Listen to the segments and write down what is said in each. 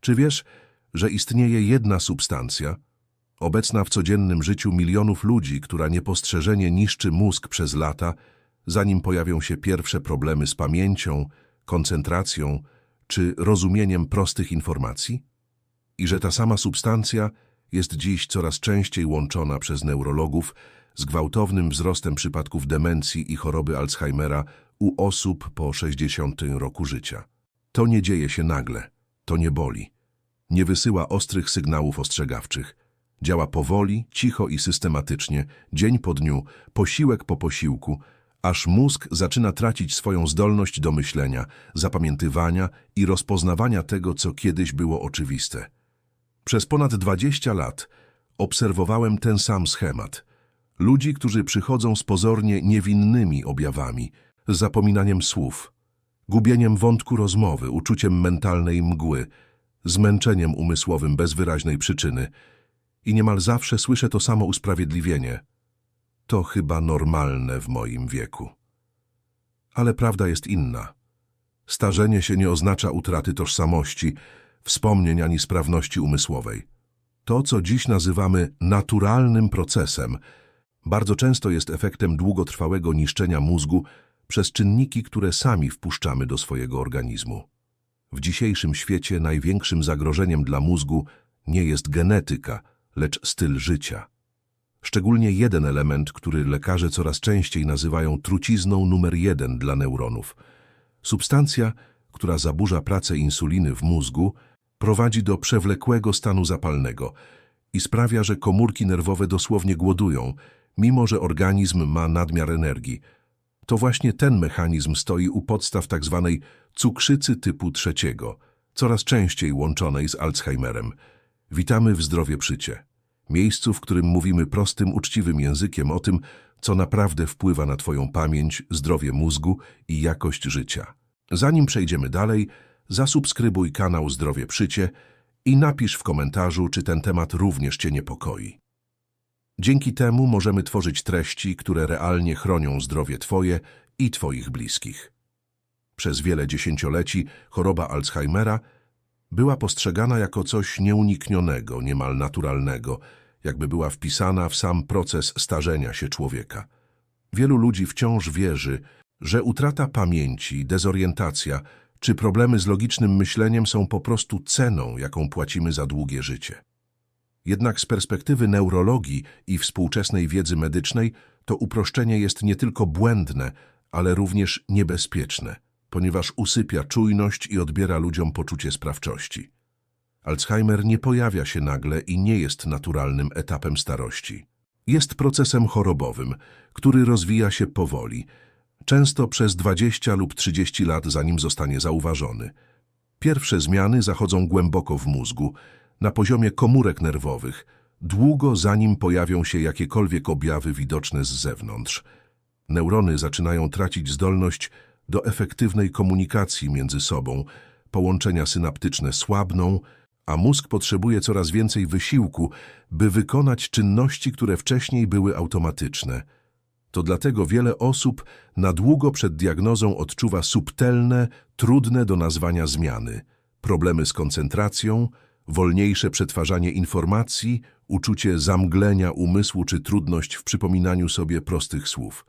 Czy wiesz, że istnieje jedna substancja, obecna w codziennym życiu milionów ludzi, która niepostrzeżenie niszczy mózg przez lata, zanim pojawią się pierwsze problemy z pamięcią, koncentracją czy rozumieniem prostych informacji? I że ta sama substancja jest dziś coraz częściej łączona przez neurologów z gwałtownym wzrostem przypadków demencji i choroby Alzheimera u osób po 60 roku życia. To nie dzieje się nagle, to nie boli. Nie wysyła ostrych sygnałów ostrzegawczych. Działa powoli, cicho i systematycznie, dzień po dniu, posiłek po posiłku, aż mózg zaczyna tracić swoją zdolność do myślenia, zapamiętywania i rozpoznawania tego, co kiedyś było oczywiste. Przez ponad 20 lat obserwowałem ten sam schemat. Ludzi, którzy przychodzą z pozornie niewinnymi objawami, zapominaniem słów, gubieniem wątku rozmowy, uczuciem mentalnej mgły, zmęczeniem umysłowym bez wyraźnej przyczyny. I niemal zawsze słyszę to samo usprawiedliwienie. To chyba normalne w moim wieku. Ale prawda jest inna. Starzenie się nie oznacza utraty tożsamości, wspomnień ani sprawności umysłowej. To, co dziś nazywamy naturalnym procesem, bardzo często jest efektem długotrwałego niszczenia mózgu przez czynniki, które sami wpuszczamy do swojego organizmu. W dzisiejszym świecie największym zagrożeniem dla mózgu nie jest genetyka, lecz styl życia. Szczególnie jeden element, który lekarze coraz częściej nazywają trucizną numer jeden dla neuronów. Substancja, która zaburza pracę insuliny w mózgu, prowadzi do przewlekłego stanu zapalnego i sprawia, że komórki nerwowe dosłownie głodują, mimo że organizm ma nadmiar energii. To właśnie ten mechanizm stoi u podstaw tzw. cukrzycy typu trzeciego, coraz częściej łączonej z Alzheimerem. Witamy w Zdrowie Przycie, miejscu, w którym mówimy prostym, uczciwym językiem o tym, co naprawdę wpływa na Twoją pamięć, zdrowie mózgu i jakość życia. Zanim przejdziemy dalej, zasubskrybuj kanał Zdrowie Przycie i napisz w komentarzu, czy ten temat również Cię niepokoi. Dzięki temu możemy tworzyć treści, które realnie chronią zdrowie Twoje i Twoich bliskich. Przez wiele dziesięcioleci choroba Alzheimera była postrzegana jako coś nieuniknionego, niemal naturalnego, jakby była wpisana w sam proces starzenia się człowieka. Wielu ludzi wciąż wierzy, że utrata pamięci, dezorientacja czy problemy z logicznym myśleniem są po prostu ceną, jaką płacimy za długie życie. Jednak z perspektywy neurologii i współczesnej wiedzy medycznej to uproszczenie jest nie tylko błędne, ale również niebezpieczne, ponieważ usypia czujność i odbiera ludziom poczucie sprawczości. Alzheimer nie pojawia się nagle i nie jest naturalnym etapem starości. Jest procesem chorobowym, który rozwija się powoli, często przez 20 lub 30 lat zanim zostanie zauważony. Pierwsze zmiany zachodzą głęboko w mózgu, na poziomie komórek nerwowych, długo zanim pojawią się jakiekolwiek objawy widoczne z zewnątrz. Neurony zaczynają tracić zdolność do efektywnej komunikacji między sobą, połączenia synaptyczne słabną, a mózg potrzebuje coraz więcej wysiłku, by wykonać czynności, które wcześniej były automatyczne. To dlatego wiele osób na długo przed diagnozą odczuwa subtelne, trudne do nazwania zmiany, problemy z koncentracją, wolniejsze przetwarzanie informacji, uczucie zamglenia umysłu czy trudność w przypominaniu sobie prostych słów.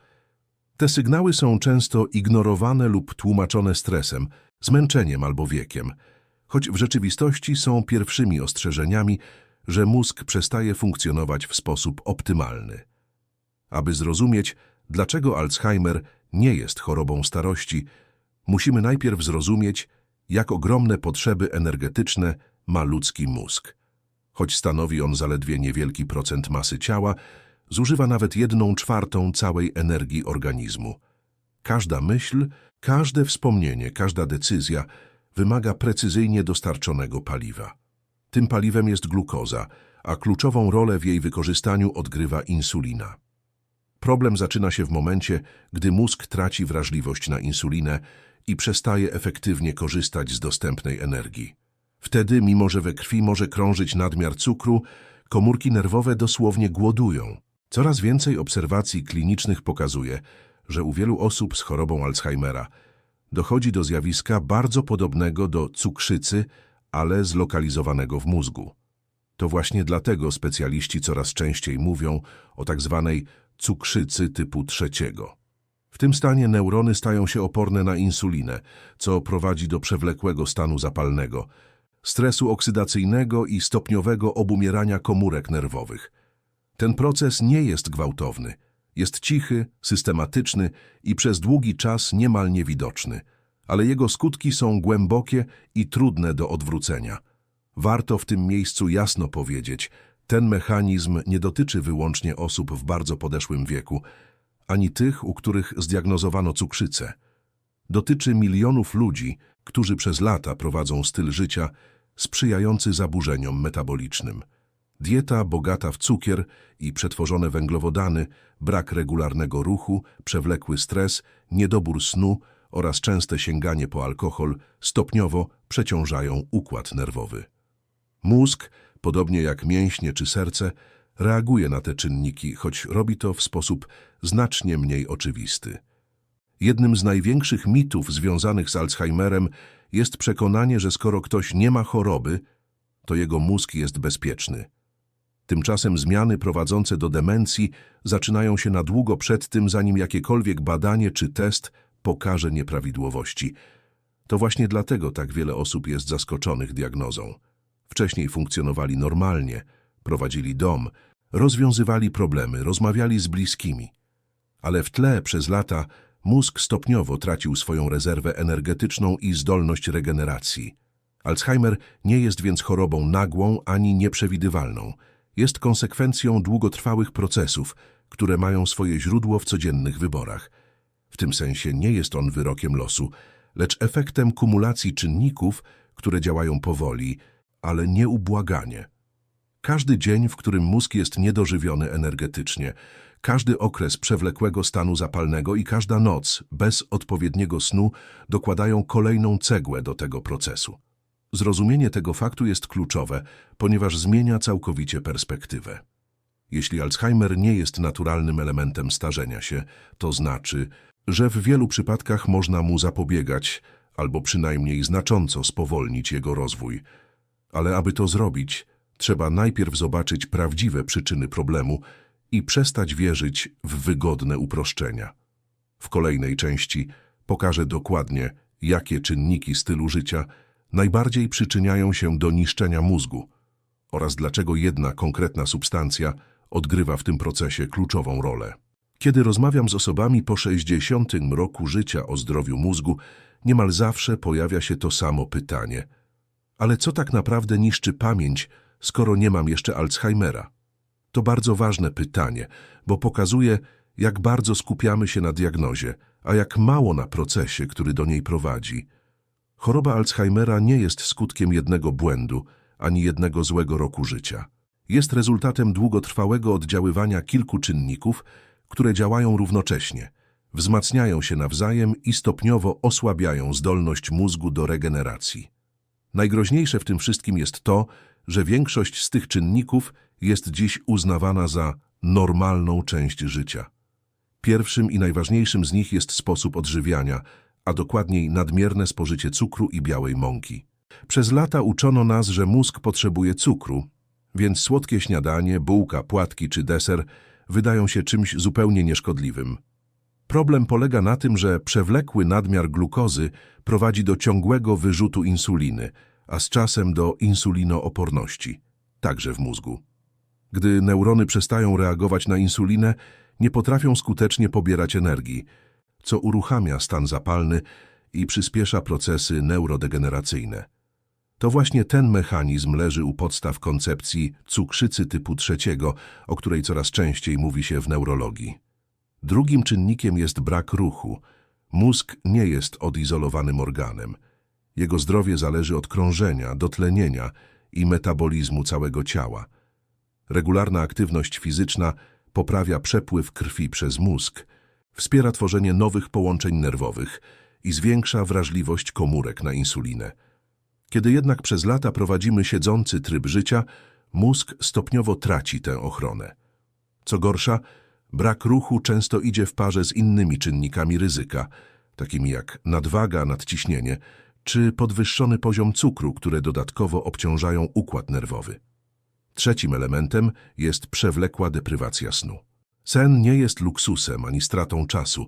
Te sygnały są często ignorowane lub tłumaczone stresem, zmęczeniem albo wiekiem, choć w rzeczywistości są pierwszymi ostrzeżeniami, że mózg przestaje funkcjonować w sposób optymalny. Aby zrozumieć, dlaczego Alzheimer nie jest chorobą starości, musimy najpierw zrozumieć, jak ogromne potrzeby energetyczne ma ludzki mózg. Choć stanowi on zaledwie niewielki procent masy ciała, zużywa nawet jedną czwartą całej energii organizmu. Każda myśl, każde wspomnienie, każda decyzja wymaga precyzyjnie dostarczonego paliwa. Tym paliwem jest glukoza, a kluczową rolę w jej wykorzystaniu odgrywa insulina. Problem zaczyna się w momencie, gdy mózg traci wrażliwość na insulinę i przestaje efektywnie korzystać z dostępnej energii. Wtedy, mimo że we krwi może krążyć nadmiar cukru, komórki nerwowe dosłownie głodują. Coraz więcej obserwacji klinicznych pokazuje, że u wielu osób z chorobą Alzheimera dochodzi do zjawiska bardzo podobnego do cukrzycy, ale zlokalizowanego w mózgu. To właśnie dlatego specjaliści coraz częściej mówią o tak zwanej cukrzycy typu trzeciego. W tym stanie neurony stają się oporne na insulinę, co prowadzi do przewlekłego stanu zapalnego, stresu oksydacyjnego i stopniowego obumierania komórek nerwowych. Ten proces nie jest gwałtowny, jest cichy, systematyczny i przez długi czas niemal niewidoczny, ale jego skutki są głębokie i trudne do odwrócenia. Warto w tym miejscu jasno powiedzieć, ten mechanizm nie dotyczy wyłącznie osób w bardzo podeszłym wieku, ani tych, u których zdiagnozowano cukrzycę. Dotyczy milionów ludzi, którzy przez lata prowadzą styl życia sprzyjający zaburzeniom metabolicznym. Dieta bogata w cukier i przetworzone węglowodany, brak regularnego ruchu, przewlekły stres, niedobór snu oraz częste sięganie po alkohol stopniowo przeciążają układ nerwowy. Mózg, podobnie jak mięśnie czy serce, reaguje na te czynniki, choć robi to w sposób znacznie mniej oczywisty. Jednym z największych mitów związanych z Alzheimerem jest przekonanie, że skoro ktoś nie ma choroby, to jego mózg jest bezpieczny. Tymczasem zmiany prowadzące do demencji zaczynają się na długo przed tym, zanim jakiekolwiek badanie czy test pokaże nieprawidłowości. To właśnie dlatego tak wiele osób jest zaskoczonych diagnozą. Wcześniej funkcjonowali normalnie, prowadzili dom, rozwiązywali problemy, rozmawiali z bliskimi. Ale w tle przez lata mózg stopniowo tracił swoją rezerwę energetyczną i zdolność regeneracji. Alzheimer nie jest więc chorobą nagłą ani nieprzewidywalną. Jest konsekwencją długotrwałych procesów, które mają swoje źródło w codziennych wyborach. W tym sensie nie jest on wyrokiem losu, lecz efektem kumulacji czynników, które działają powoli, ale nieubłaganie. Każdy dzień, w którym mózg jest niedożywiony energetycznie, każdy okres przewlekłego stanu zapalnego i każda noc bez odpowiedniego snu dokładają kolejną cegłę do tego procesu. Zrozumienie tego faktu jest kluczowe, ponieważ zmienia całkowicie perspektywę. Jeśli Alzheimer nie jest naturalnym elementem starzenia się, to znaczy, że w wielu przypadkach można mu zapobiegać albo przynajmniej znacząco spowolnić jego rozwój. Ale aby to zrobić, trzeba najpierw zobaczyć prawdziwe przyczyny problemu i przestać wierzyć w wygodne uproszczenia. W kolejnej części pokażę dokładnie, jakie czynniki stylu życia najbardziej przyczyniają się do niszczenia mózgu oraz dlaczego jedna konkretna substancja odgrywa w tym procesie kluczową rolę. Kiedy rozmawiam z osobami po 60 roku życia o zdrowiu mózgu, niemal zawsze pojawia się to samo pytanie. Ale co tak naprawdę niszczy pamięć, skoro nie mam jeszcze Alzheimera? To bardzo ważne pytanie, bo pokazuje, jak bardzo skupiamy się na diagnozie, a jak mało na procesie, który do niej prowadzi. Choroba Alzheimera nie jest skutkiem jednego błędu, ani jednego złego roku życia. Jest rezultatem długotrwałego oddziaływania kilku czynników, które działają równocześnie, wzmacniają się nawzajem i stopniowo osłabiają zdolność mózgu do regeneracji. Najgroźniejsze w tym wszystkim jest to, że większość z tych czynników jest dziś uznawana za normalną część życia. Pierwszym i najważniejszym z nich jest sposób odżywiania, a dokładniej nadmierne spożycie cukru i białej mąki. Przez lata uczono nas, że mózg potrzebuje cukru, więc słodkie śniadanie, bułka, płatki czy deser wydają się czymś zupełnie nieszkodliwym. Problem polega na tym, że przewlekły nadmiar glukozy prowadzi do ciągłego wyrzutu insuliny, a z czasem do insulinooporności, także w mózgu. Gdy neurony przestają reagować na insulinę, nie potrafią skutecznie pobierać energii, co uruchamia stan zapalny i przyspiesza procesy neurodegeneracyjne. To właśnie ten mechanizm leży u podstaw koncepcji cukrzycy typu trzeciego, o której coraz częściej mówi się w neurologii. Drugim czynnikiem jest brak ruchu. Mózg nie jest odizolowanym organem. Jego zdrowie zależy od krążenia, dotlenienia i metabolizmu całego ciała. Regularna aktywność fizyczna poprawia przepływ krwi przez mózg, wspiera tworzenie nowych połączeń nerwowych i zwiększa wrażliwość komórek na insulinę. Kiedy jednak przez lata prowadzimy siedzący tryb życia, mózg stopniowo traci tę ochronę. Co gorsza, brak ruchu często idzie w parze z innymi czynnikami ryzyka, takimi jak nadwaga, nadciśnienie czy podwyższony poziom cukru, które dodatkowo obciążają układ nerwowy. Trzecim elementem jest przewlekła deprywacja snu. Sen nie jest luksusem ani stratą czasu.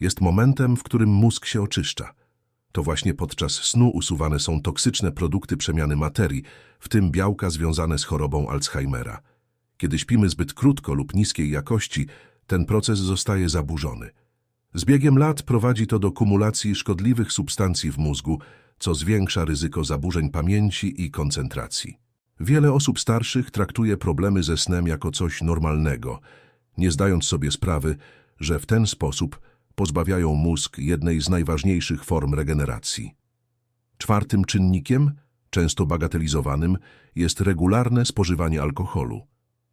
Jest momentem, w którym mózg się oczyszcza. To właśnie podczas snu usuwane są toksyczne produkty przemiany materii, w tym białka związane z chorobą Alzheimera. Kiedy śpimy zbyt krótko lub niskiej jakości, ten proces zostaje zaburzony. Z biegiem lat prowadzi to do kumulacji szkodliwych substancji w mózgu, co zwiększa ryzyko zaburzeń pamięci i koncentracji. Wiele osób starszych traktuje problemy ze snem jako coś normalnego, nie zdając sobie sprawy, że w ten sposób pozbawiają mózg jednej z najważniejszych form regeneracji. Czwartym czynnikiem, często bagatelizowanym, jest regularne spożywanie alkoholu.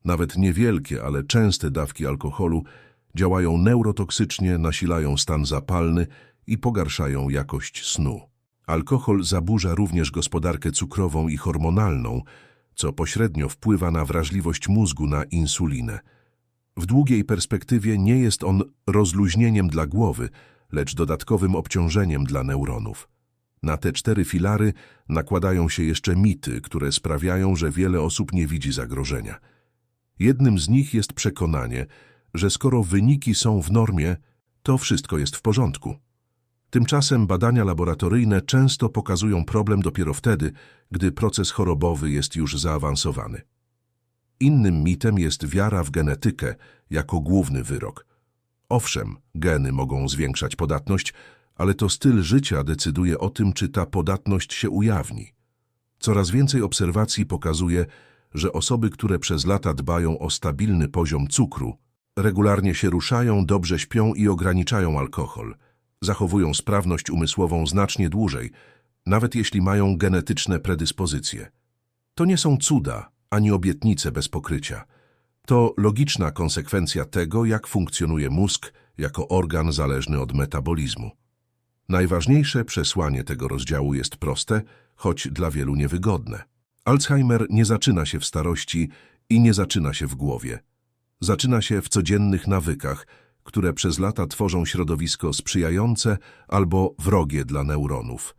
Nawet niewielkie, ale częste dawki alkoholu działają neurotoksycznie, nasilają stan zapalny i pogarszają jakość snu. Alkohol zaburza również gospodarkę cukrową i hormonalną, co pośrednio wpływa na wrażliwość mózgu na insulinę. W długiej perspektywie nie jest on rozluźnieniem dla głowy, lecz dodatkowym obciążeniem dla neuronów. Na te cztery filary nakładają się jeszcze mity, które sprawiają, że wiele osób nie widzi zagrożenia. Jednym z nich jest przekonanie, że skoro wyniki są w normie, to wszystko jest w porządku. Tymczasem badania laboratoryjne często pokazują problem dopiero wtedy, gdy proces chorobowy jest już zaawansowany. Innym mitem jest wiara w genetykę jako główny wyrok. Owszem, geny mogą zwiększać podatność, ale to styl życia decyduje o tym, czy ta podatność się ujawni. Coraz więcej obserwacji pokazuje, że osoby, które przez lata dbają o stabilny poziom cukru, regularnie się ruszają, dobrze śpią i ograniczają alkohol, zachowują sprawność umysłową znacznie dłużej, nawet jeśli mają genetyczne predyspozycje. To nie są cuda, ani obietnice bez pokrycia. To logiczna konsekwencja tego, jak funkcjonuje mózg jako organ zależny od metabolizmu. Najważniejsze przesłanie tego rozdziału jest proste, choć dla wielu niewygodne. Alzheimer nie zaczyna się w starości i nie zaczyna się w głowie. Zaczyna się w codziennych nawykach, które przez lata tworzą środowisko sprzyjające albo wrogie dla neuronów.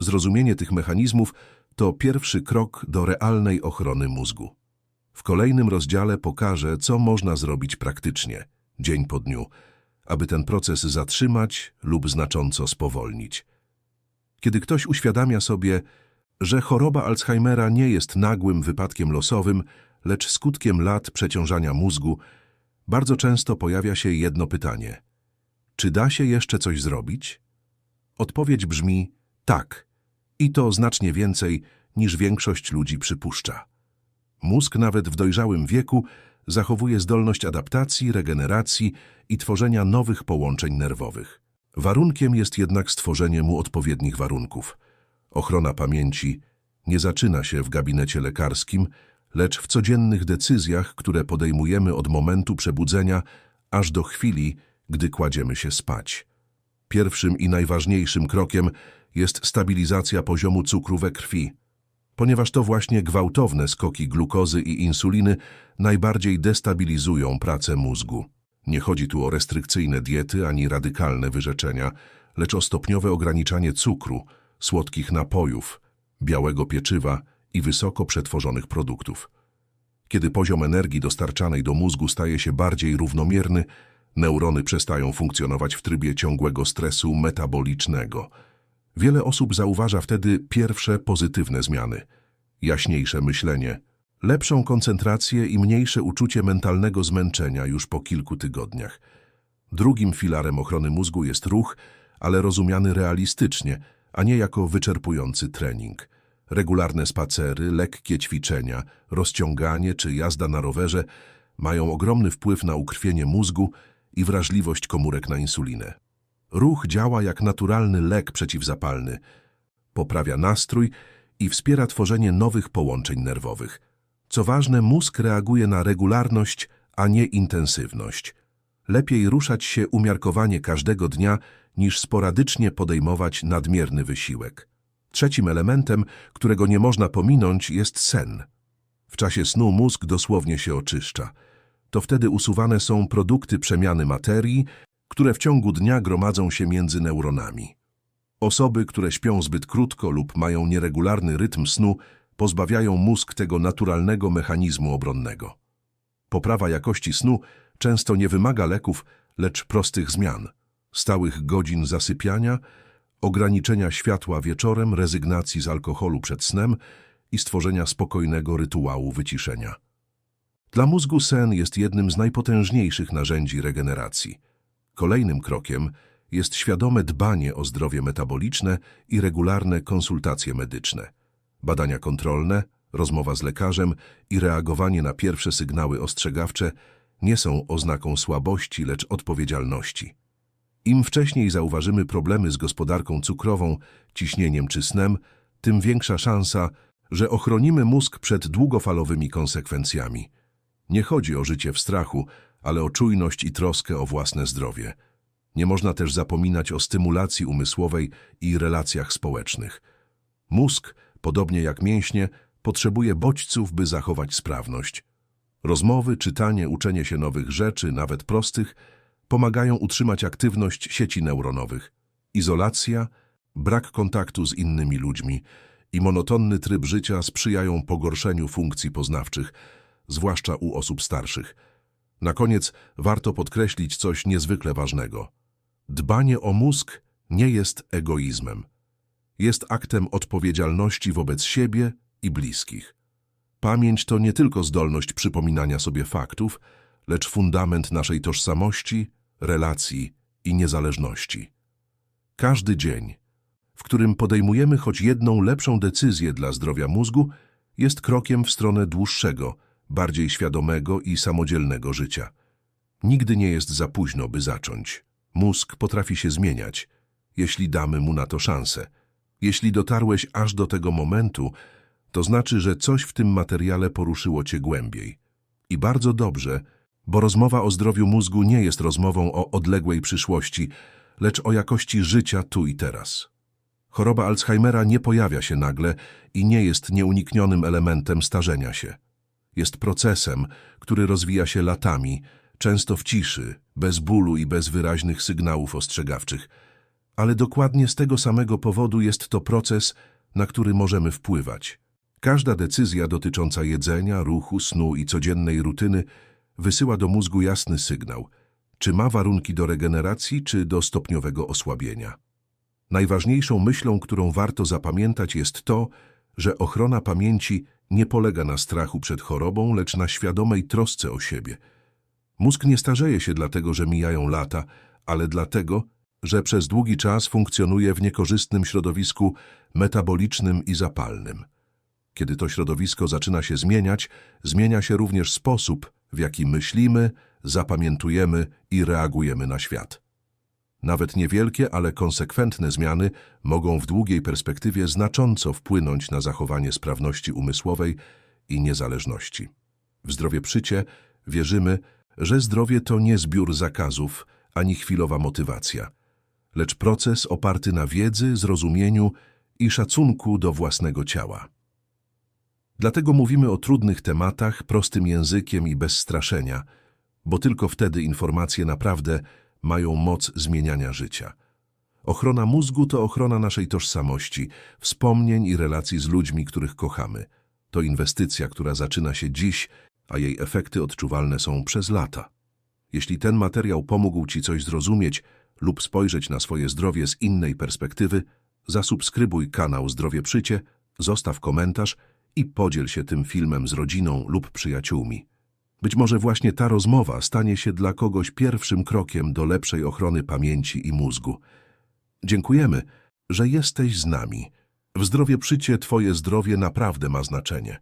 Zrozumienie tych mechanizmów to pierwszy krok do realnej ochrony mózgu. W kolejnym rozdziale pokażę, co można zrobić praktycznie, dzień po dniu, aby ten proces zatrzymać lub znacząco spowolnić. Kiedy ktoś uświadamia sobie, że choroba Alzheimera nie jest nagłym wypadkiem losowym, lecz skutkiem lat przeciążania mózgu, bardzo często pojawia się jedno pytanie. Czy da się jeszcze coś zrobić? Odpowiedź brzmi tak. I to znacznie więcej, niż większość ludzi przypuszcza. Mózg nawet w dojrzałym wieku zachowuje zdolność adaptacji, regeneracji i tworzenia nowych połączeń nerwowych. Warunkiem jest jednak stworzenie mu odpowiednich warunków. Ochrona pamięci nie zaczyna się w gabinecie lekarskim, lecz w codziennych decyzjach, które podejmujemy od momentu przebudzenia aż do chwili, gdy kładziemy się spać. Pierwszym i najważniejszym krokiem jest stabilizacja poziomu cukru we krwi, ponieważ to właśnie gwałtowne skoki glukozy i insuliny najbardziej destabilizują pracę mózgu. Nie chodzi tu o restrykcyjne diety ani radykalne wyrzeczenia, lecz o stopniowe ograniczanie cukru, słodkich napojów, białego pieczywa i wysoko przetworzonych produktów. Kiedy poziom energii dostarczanej do mózgu staje się bardziej równomierny, neurony przestają funkcjonować w trybie ciągłego stresu metabolicznego. Wiele osób zauważa wtedy pierwsze pozytywne zmiany. Jaśniejsze myślenie, lepszą koncentrację i mniejsze uczucie mentalnego zmęczenia już po kilku tygodniach. Drugim filarem ochrony mózgu jest ruch, ale rozumiany realistycznie, a nie jako wyczerpujący trening. Regularne spacery, lekkie ćwiczenia, rozciąganie czy jazda na rowerze mają ogromny wpływ na ukrwienie mózgu i wrażliwość komórek na insulinę. Ruch działa jak naturalny lek przeciwzapalny, poprawia nastrój i wspiera tworzenie nowych połączeń nerwowych. Co ważne, mózg reaguje na regularność, a nie intensywność. Lepiej ruszać się umiarkowanie każdego dnia, niż sporadycznie podejmować nadmierny wysiłek. Trzecim elementem, którego nie można pominąć, jest sen. W czasie snu mózg dosłownie się oczyszcza. To wtedy usuwane są produkty przemiany materii, które w ciągu dnia gromadzą się między neuronami. Osoby, które śpią zbyt krótko lub mają nieregularny rytm snu, pozbawiają mózg tego naturalnego mechanizmu obronnego. Poprawa jakości snu często nie wymaga leków, lecz prostych zmian, stałych godzin zasypiania, ograniczenia światła wieczorem, rezygnacji z alkoholu przed snem i stworzenia spokojnego rytuału wyciszenia. Dla mózgu sen jest jednym z najpotężniejszych narzędzi regeneracji. Kolejnym krokiem jest świadome dbanie o zdrowie metaboliczne i regularne konsultacje medyczne. Badania kontrolne, rozmowa z lekarzem i reagowanie na pierwsze sygnały ostrzegawcze nie są oznaką słabości, lecz odpowiedzialności. Im wcześniej zauważymy problemy z gospodarką cukrową, ciśnieniem czy snem, tym większa szansa, że ochronimy mózg przed długofalowymi konsekwencjami. Nie chodzi o życie w strachu, ale o czujność i troskę o własne zdrowie. Nie można też zapominać o stymulacji umysłowej i relacjach społecznych. Mózg, podobnie jak mięśnie, potrzebuje bodźców, by zachować sprawność. Rozmowy, czytanie, uczenie się nowych rzeczy, nawet prostych, pomagają utrzymać aktywność sieci neuronowych. Izolacja, brak kontaktu z innymi ludźmi i monotonny tryb życia sprzyjają pogorszeniu funkcji poznawczych, zwłaszcza u osób starszych. Na koniec warto podkreślić coś niezwykle ważnego. Dbanie o mózg nie jest egoizmem. Jest aktem odpowiedzialności wobec siebie i bliskich. Pamięć to nie tylko zdolność przypominania sobie faktów, lecz fundament naszej tożsamości, relacji i niezależności. Każdy dzień, w którym podejmujemy choć jedną lepszą decyzję dla zdrowia mózgu, jest krokiem w stronę dłuższego, bardziej świadomego i samodzielnego życia. Nigdy nie jest za późno, by zacząć. Mózg potrafi się zmieniać, jeśli damy mu na to szansę. Jeśli dotarłeś aż do tego momentu, to znaczy, że coś w tym materiale poruszyło cię głębiej. I bardzo dobrze, bo rozmowa o zdrowiu mózgu nie jest rozmową o odległej przyszłości, lecz o jakości życia tu i teraz. Choroba Alzheimera nie pojawia się nagle i nie jest nieuniknionym elementem starzenia się. Jest procesem, który rozwija się latami, często w ciszy, bez bólu i bez wyraźnych sygnałów ostrzegawczych. Ale dokładnie z tego samego powodu jest to proces, na który możemy wpływać. Każda decyzja dotycząca jedzenia, ruchu, snu i codziennej rutyny wysyła do mózgu jasny sygnał, czy ma warunki do regeneracji, czy do stopniowego osłabienia. Najważniejszą myślą, którą warto zapamiętać jest to, że ochrona pamięci nie polega na strachu przed chorobą, lecz na świadomej trosce o siebie. Mózg nie starzeje się dlatego, że mijają lata, ale dlatego, że przez długi czas funkcjonuje w niekorzystnym środowisku metabolicznym i zapalnym. Kiedy to środowisko zaczyna się zmieniać, zmienia się również sposób, w jaki myślimy, zapamiętujemy i reagujemy na świat. Nawet niewielkie, ale konsekwentne zmiany mogą w długiej perspektywie znacząco wpłynąć na zachowanie sprawności umysłowej i niezależności. W zdrowie przycie wierzymy, że zdrowie to nie zbiór zakazów ani chwilowa motywacja, lecz proces oparty na wiedzy, zrozumieniu i szacunku do własnego ciała. Dlatego mówimy o trudnych tematach prostym językiem i bez straszenia, bo tylko wtedy informacje naprawdę mają moc zmieniania życia. Ochrona mózgu to ochrona naszej tożsamości, wspomnień i relacji z ludźmi, których kochamy. To inwestycja, która zaczyna się dziś, a jej efekty odczuwalne są przez lata. Jeśli ten materiał pomógł Ci coś zrozumieć lub spojrzeć na swoje zdrowie z innej perspektywy, zasubskrybuj kanał Zdrowie Przycie, zostaw komentarz i podziel się tym filmem z rodziną lub przyjaciółmi. Być może właśnie ta rozmowa stanie się dla kogoś pierwszym krokiem do lepszej ochrony pamięci i mózgu. Dziękujemy, że jesteś z nami. W zdrowie przycie Twoje zdrowie naprawdę ma znaczenie.